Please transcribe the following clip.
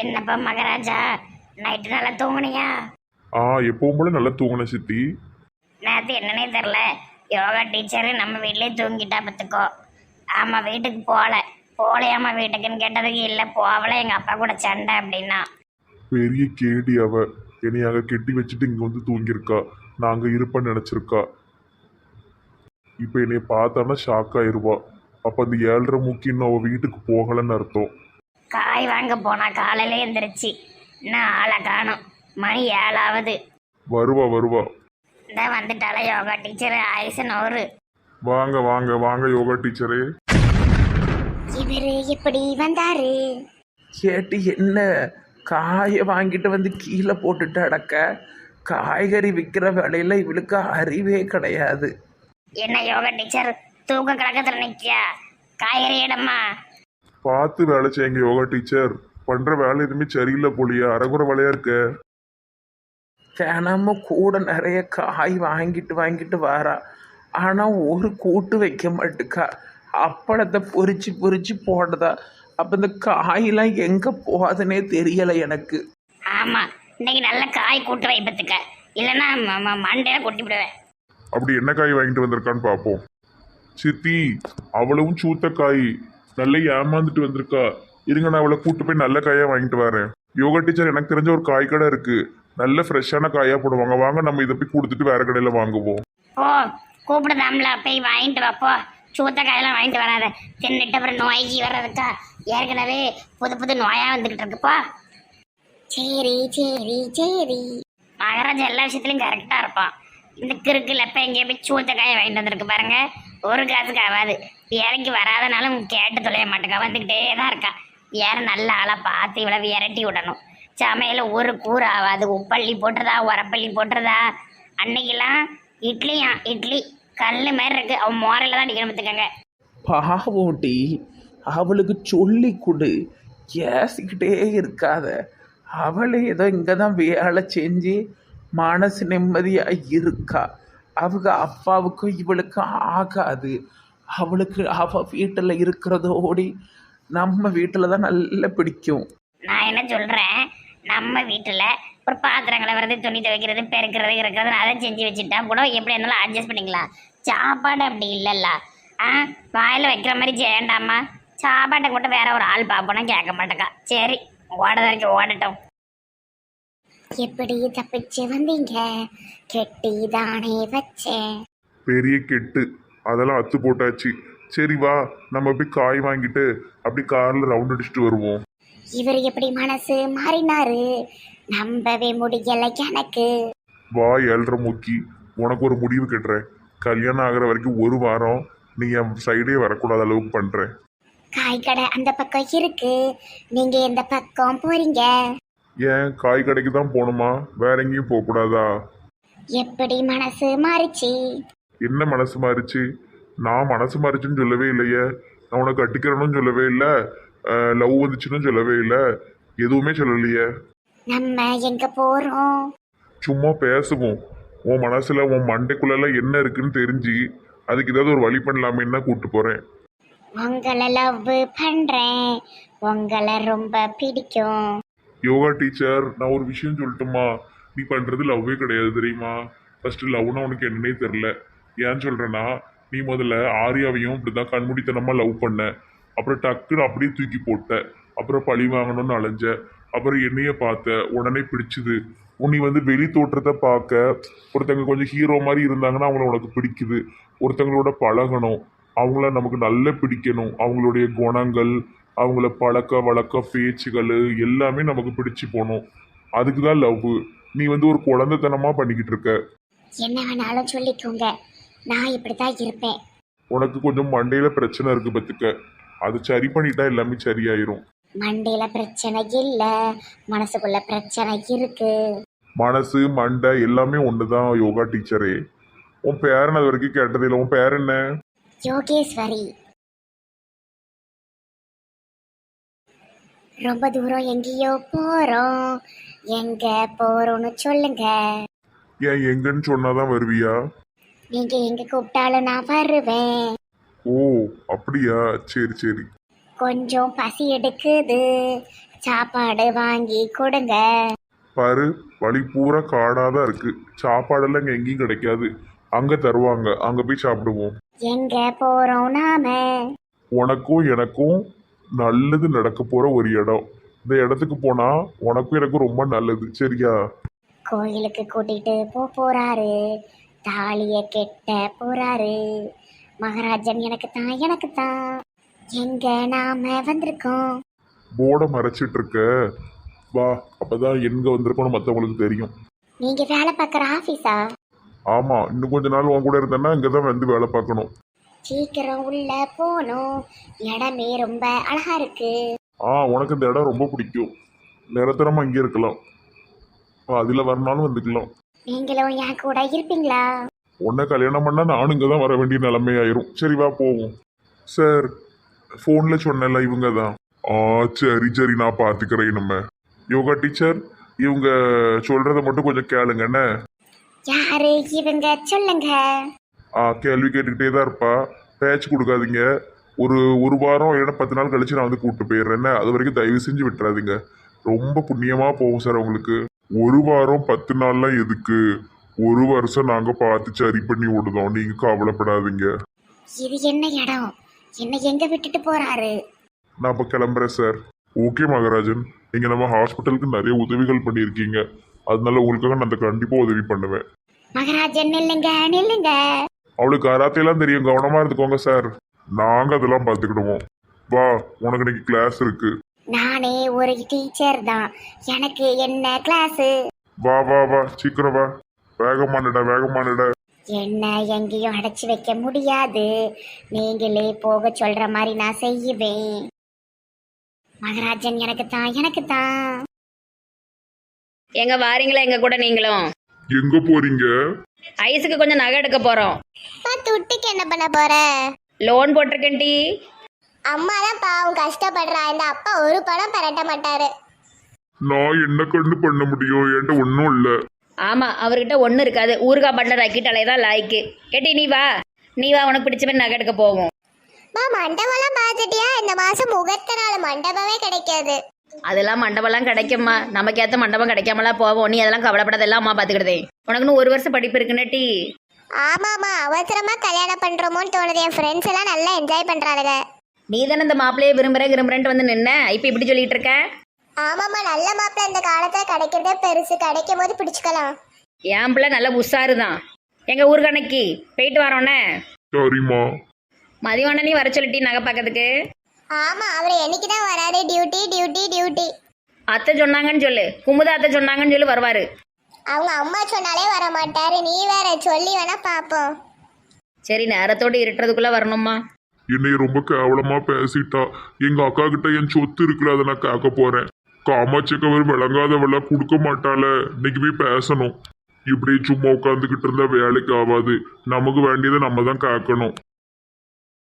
என்னப்பா மகாராஜா? நைட்டு நல்லா தூங்குனியா? ஆ எப்பவும் போல நல்லா தூங்கின சித்தி. நேற்று என்னன்னே தெரில யோகா டீச்சரு நம்ம வீட்லயே தூங்கிட்டா பார்த்துக்கோ. ஆமாம் வீட்டுக்கு போகல போகலையாம்மா வீட்டுக்குன்னு கேட்டதுக்கு இல்லை போகல எங்கள் அப்பா கூட சண்டை அப்படின்னா. பெரிய கேடி அவ. என்னை அங்க கெட்டி வச்சுட்டு இங்க வந்து தூங்கியிருக்கா. நாங்க இருப்பேன்னு நினைச்சிருக்கா. இப்ப என்னைய பார்த்தானா ஷாக் ஆயிருவா. அப்ப அந்த ஏழரை முக்கி இன்னும் அவ வீட்டுக்கு போகலன்னு அர்த்தம். காய் வாங்க போனா காலையில எந்திரிச்சு இன்னும் ஆளை காணும்? மணி ஏழாவது. வருவா வருவா. இந்த வந்துட்டால யோகா டீச்சர் ஆயுசன் ஒரு வாங்க வாங்க வாங்க யோகா டீச்சரே. இவரு எப்படி வந்தாரு? கேட்டு என்ன? காயை வாங்கிட்டு வந்து கீழே போட்டுட்டு அடக்க. காய்கறி விற்கிற வேலையில் இவளுக்கு அறிவே கிடையாது. என்ன யோகா டீச்சர் தூக்க கலக்கத்துல நிக்கியா? காய்கறி இடமா பார்த்து வேலை செய்யுங்க யோகா டீச்சர். பண்ற வேலை எதுவுமே சரியில்லை போலியா. அரைகுறை வேலையா இருக்க? தினமும் கூட நிறைய காய் வாங்கிட்டு வாங்கிட்டு வரா. ஆனால் ஒரு கூட்டு வைக்க மாட்டுக்கா. அப்பளத்தை பொரிச்சு பொரிச்சு போடுதா அப்போ இந்த காயெல்லாம் எங்கே போகாதுன்னே தெரியலை எனக்கு. ஆமா இன்னைக்கு நல்ல காய் கூட்டு வைப்பத்துக்க இல்லைன்னா ம- ம- மண்டையில கொட்டி விடுவேன். அப்படி என்ன காய் வாங்கிட்டு வந்திருக்கான்னு பார்ப்போம். சித்தி அவளவும் சூத்த காய் நல்லா ஏமாந்துட்டு வந்திருக்கா. இருங்க நான் அவளை கூட்டு போய் நல்ல காயா வாங்கிட்டு வரேன். யோகா டீச்சர் எனக்கு தெரிஞ்ச ஒரு காய் கடை இருக்கு. நல்ல ஃப்ரெஷ்ஷான காயா போடுவாங்க. வாங்க நம்ம இதை போய் கொடுத்துட்டு வேற கடையில வாங்குவோம். ஓ கூப்பிடுதாம்ல. போய் வாங்கிட்டு வாப்போ சூத்த காயெல்லாம் வாங்கிட்டு வராத. தின்னுட்டு அப்புறம் நோய்க்கு வர்றதுக்கா? ஏற்கனவே புது புது நோயா வந்துகிட்டு இருக்குப்பா சரி சரி சரி. மகாராஜா எல்லா விஷயத்துலயும் கரெக்டா இருப்பான். இந்த கிறுக்குல இப்ப எங்கேயோ போய் சூத்த காயை வாங்கிட்டு வந்திருக்கு பாருங்க. ஒரு காசுக்கு ஆகாது வேலைக்கு வராதனாலும் கேட்டு தொலைய மாட்டேங்க வந்துக்கிட்டே தான் இருக்கா. வேற நல்ல ஆளாக பார்த்து இவ்வளோ விரட்டி விடணும். சமையல ஒரு கூறு ஆகாது உப்பள்ளி போட்டுறதா உரப்பள்ளி போட்டுறதா அன்னைக்கெல்லாம் இட்லியா இட்லி கல் மாதிரி இருக்கு. அவன் மோரையில தான் அடிக்கணும் பார்த்துக்கங்க. பாவோட்டி அவளுக்கு சொல்லி கொடு. ஏசிக்கிட்டே இருக்காத. அவளே ஏதோ இங்கே தான் வேலை செஞ்சு மனசு நிம்மதியாக இருக்கா. அவங்க அப்பாவுக்கும் இவளுக்கும் ஆகாது. அவளுக்கு அவ வீட்டில் இருக்கிறதோடி நம்ம வீட்டில் தான் நல்லா பிடிக்கும். நான் என்ன சொல்றேன்? நம்ம வீட்டுல ஒரு பாத்திரங்களை வரது துணி துவைக்கிறது பெருக்கிறது இருக்கிறது அதை செஞ்சு வச்சுட்டா கூட எப்படி இருந்தாலும் அட்ஜஸ்ட் பண்ணிக்கலாம். சாப்பாடு அப்படி இல்லைல்ல. ஆ வாயில வைக்கிற மாதிரி செய்யண்டாமா சாப்பாட்டை கூட வேற ஒரு ஆள் பார்ப்போன்னா கேட்க மாட்டேக்கா. சரி ஓட வரைக்கும் ஓடட்டும். எப்படி தப்பிச்சு வந்தீங்க? கெட்டி தானே வச்சேன் பெரிய கெட்டு. அதெல்லாம் அத்து போட்டாச்சு. சரி வா நம்ம போய் காய் வாங்கிட்டு அப்படி கார்ல ரவுண்ட் அடிச்சுட்டு வருவோம். இவர் எப்படி மனசு மாறினாரு? நம்பவே முடியல எனக்கு. வா ஏழ்ரை முக்கி. உனக்கு ஒரு முடிவு கட்டுறேன். கல்யாணம் ஆகுற வரைக்கும் ஒரு வாரம் நீ என் சைடே வரக்கூடாத அளவுக்கு பண்றேன். காய் கடை அந்த பக்கம் இருக்கு. நீங்க எந்த பக்கம் போறீங்க? ஏன் காய் கடைக்கு தான் போகணுமா? வேற எங்கேயும் போகக்கூடாதா எப்படி மனசு மாறிச்சு? என்ன மனசு மாறிச்சு? நான் மனசு மாறிச்சுன்னு சொல்லவே இல்லையே. நான் உனக்கு கட்டிக்கிறேன்னு சொல்லவே இல்லை. லவ் வந்துச்சுன்னு சொல்லவே இல்லை. எதுவுமே சொல்லலையே. நம்ம எங்க போறோம்? சும்மா பேசுவோம். உன் மனசுல உன் மண்டைக்குள்ளெல்லாம் என்ன இருக்குன்னு தெரிஞ்சு அதுக்கு ஏதாவது ஒரு வழி பண்ணலாமேன்னு தான் கூப்பிட்டு போறேன். உங்களை லவ் பண்றேன். உங்களை ரொம்ப பிடிக்கும். யோகா டீச்சர் நான் ஒரு விஷயம் சொல்லட்டுமா? நீ பண்ணுறது லவ்வே கிடையாது தெரியுமா? ஃபஸ்ட்டு லவ்னா உனக்கு என்னன்னே தெரில ஏன்னு சொல்கிறேன்னா நீ முதல்ல ஆரியாவையும் இப்படி தான் கண்மூடித்தனமாக லவ் பண்ண. அப்புறம் டக்குன்னு அப்படியே தூக்கி போட்ட. அப்புறம் பழி வாங்கணும்னு அலைஞ்ச. அப்புறம் என்னைய பார்த்த. உடனே பிடிச்சுது. உன்னை வந்து வெளி தோற்றத்தை பார்க்க ஒருத்தங்க கொஞ்சம் ஹீரோ மாதிரி இருந்தாங்கன்னா அவங்கள உனக்கு பிடிக்குது. ஒருத்தங்களோட பழகணும். அவங்கள நமக்கு நல்ல பிடிக்கணும். அவங்களுடைய குணங்கள் அவங்கள பழக்க வழக்க பேச்சுகள் எல்லாமே நமக்கு பிடிச்சு போகணும் அதுக்கு தான் லவ் நீ வந்து ஒரு குழந்தைத்தனமா பண்ணிக்கிட்டு இருக்க. என்ன வேணாலும் சொல்லிக்கோங்க நான் இப்படித்தான் இருப்பேன். உனக்கு கொஞ்சம் மண்டையில பிரச்சனை இருக்கு பத்துக்க. அது சரி பண்ணிட்டா எல்லாமே சரியாயிரும். மண்டையில பிரச்சனை இல்ல. மனசுக்குள்ள பிரச்சனை இருக்கு. மனசு மண்டை எல்லாமே ஒண்ணுதான் யோகா டீச்சரே. உன் பேரன் அது வரைக்கும் கேட்டதில்லை உன் பேர் என்ன? யோகேஸ்வரி. ரொம்ப தூரம் எங்கேயோ போறோம். எங்க போறோம்னு சொல்லுங்க. ஏன் எங்கன்னு சொன்னாதான் வருவியா? நீங்க எங்க கூப்பிட்டாலும் நான் வருவேன். ஓ அப்படியா? சரி சரி. கொஞ்சம் பசி எடுக்குது. சாப்பாடு வாங்கி கொடுங்க. பாரு வழி பூரா காடாக தான் இருக்கு. சாப்பாடெல்லாம் இங்கே எங்கேயும் கிடைக்காது. அங்கே தருவாங்க. அங்கே போய் சாப்பிடுவோம். எங்க போறோம் நாம? உனக்கும் எனக்கும் நல்லது நடக்க போகிற ஒரு இடம். இந்த இடத்துக்கு போனால் உனக்கும் எனக்கும் ரொம்ப நல்லது. சரியா? கோயிலுக்கு கூட்டிட்டு போ போறாரு. தாலிய கெட்ட போறாரு. மகாராஜன் எனக்கு தான் எனக்கு தான் எங்க நாம வந்திருக்கோம்? போர்டை மறைச்சிட்டு இருக்க வா அப்பதான் எங்க வந்திருக்கோன்னு மற்றவங்களுக்கு தெரியும். நீங்க வேலை பார்க்குற ஆபீஸா ஆமா இன்னும் கொஞ்ச நாள் உன் கூட இருந்தேன்னா இங்கே தான் வந்து வேலை பார்க்கணும். சீக்கிரம் உள்ள போகணும். இடமே ரொம்ப அழகா இருக்கு. ஆ உனக்கு இந்த இடம் ரொம்ப பிடிக்கும். நிரந்தரமா இங்கே இருக்கலாம். அதில் வரனாலும் வந்துக்கலாம். நீங்களும் என் கூட இருப்பீங்களா? உன்னை கல்யாணம் பண்ணா நானும் இங்கே தான் வர வேண்டிய நிலைமை ஆயிரும் சரி வா போவோம். சார் ஃபோனில் சொன்னல இவங்க தான் ஆ சரி சரி நான் பார்த்துக்கிறேன் நம்ம யோகா டீச்சர் இவங்க சொல்கிறத மட்டும் கொஞ்சம் கேளுங்க என்ன? யாரு? இவங்க சொல்லுங்க. கேள்வி கேட்டுக்கிட்டே தான் இருப்பா. பேச்சு கொடுக்காதீங்க. ஒரு ஒரு வாரம் இல்லைன்னா பத்து நாள் கழிச்சு நான் வந்து கூப்பிட்டு போயிடுறேன். அது வரைக்கும் தயவு செஞ்சு விட்டுறாதீங்க. ரொம்ப புண்ணியமாக போகும் சார் உங்களுக்கு ஒரு வாரம் பத்து நாள்லாம் எதுக்கு? ஒரு வருஷம் நாங்கள் பார்த்து சரி பண்ணி விடுதோம். நீங்கள் கவலைப்படாதீங்க. இது என்ன இடம்? என்ன எங்க விட்டுட்டு போறாரு? நான் இப்போ கிளம்புறேன் சார். ஓகே மகராஜன். நீங்கள் நம்ம ஹாஸ்பிட்டலுக்கு நிறைய உதவிகள் பண்ணியிருக்கீங்க. அதனால உங்களுக்காக நான் அந்த கண்டிப்பாக உதவி பண்ணுவேன். மகாராஜன் நில்லுங்க நில்லுங்க. அவளுக்கு கராத்தேலாம் தெரியும். கவனமாக இருந்துக்கோங்க சார் நாங்கள் அதெல்லாம் பார்த்துக்கிடுவோம். வா உனக்கு இன்னைக்கு கிளாஸ் இருக்கு. நானே ஒரு டீச்சர் தான். எனக்கு என்ன கிளாஸ் வா வா வா சீக்கிரம் வா. வேகமானடா வேகமானடா என்ன எங்கேயும் அடைச்சு வைக்க முடியாது. நீங்களே போக சொல்ற மாதிரி நான் செய்வேன். மகாராஜன் எனக்கு தான் எனக்கு தான். எங்க வாரீங்களா எங்க கூட நீங்களும்? எங்க போறீங்க? ஐஸுக்கு கொஞ்சம் நகை எடுக்க போறோம். துட்டுக்கு என்ன பண்ண போற? லோன் போட்டிருக்கேன் டி. அம்மா தான் பாவம் கஷ்டப்படுறா. இந்த அப்பா ஒரு படம் பரட்ட மாட்டாரு. நான் என்ன கண்டு பண்ண முடியும்? என்கிட்ட ஒன்றும் இல்லை. ஆமா அவர்கிட்ட ஒன்றும் இருக்காது. ஊறுகாய் பண்ண ரக்கிட்டாலே தான் லாய்க்கு கேட்டி நீ வா. நீ வா உனக்கு பிடிச்ச மாதிரி நகை எடுக்க போவோம். மா மண்டபம்லாம் பார்த்துட்டியா? இந்த மாசம் முகூர்த்த நாள் மண்டபமே கிடைக்காது. அதெல்லாம் மண்டபம்லாம் கிடைக்குமா நமக்கு ஏற்ற மண்டபம் கிடைக்காமலாம் போவோம். நீ அதெல்லாம் கவலைப்படாத எல்லாம் அம்மா பார்த்துக்கிட்டதே உனக்கு இன்னும் ஒரு வருஷம் படிப்பு இருக்குன்னு டி. ஆமாமா அவசரமா கல்யாணம் பண்றோமோன்னு தோணுது. என் ஃப்ரெண்ட்ஸ் எல்லாம் நல்லா என்ஜாய் பண்றாளுங்க நீ தானே இந்த மாப்பிள்ளையை விரும்புற விரும்புறேன்ட்டு வந்து நின்ன? இப்போ இப்படி சொல்லிட்டு இருக்க? ஆமாமா நல்ல மாப்பிள்ள இந்த காலத்துல கிடைக்கிறதே பெருசு. கிடைக்கும் போது பிடிச்சுக்கலாம். என் பிள்ளை நல்ல உஷாரு தான் எங்க ஊர்கணக்கி போயிட்டு வரோன்னே? சரிம்மா. மதியானம் வர சொல்லிட்டி நகை பார்க்கறதுக்கு? ஆமா அவர் என்னைக்கு தான் வராரு? டியூட்டி டியூட்டி டியூட்டி அத்தை சொன்னாங்கன்னு சொல்லு. குமுதா அத்தை சொன்னாங்கன்னு சொல்லி வருவாரு. அவங்க அம்மா சொன்னாலே வர மாட்டாரு நீ வேற சொல்லி வேணா பாப்போம். சரி நேரத்தோடு இருட்டுறதுக்குள்ள வரணுமா என்னை ரொம்ப கேவலமா பேசிட்டா. எங்க அக்கா கிட்ட என் சொத்து இருக்குல்ல அதை நான் கேட்க போறேன். காமாட்சிக்கவர் விளங்காதவளா கொடுக்க மாட்டாள. இன்னைக்கு போய் பேசணும். இப்படி சும்மா உட்காந்துக்கிட்டு இருந்தா வேலைக்கு ஆகாது நமக்கு வேண்டியதை நம்ம தான் கேட்கணும்.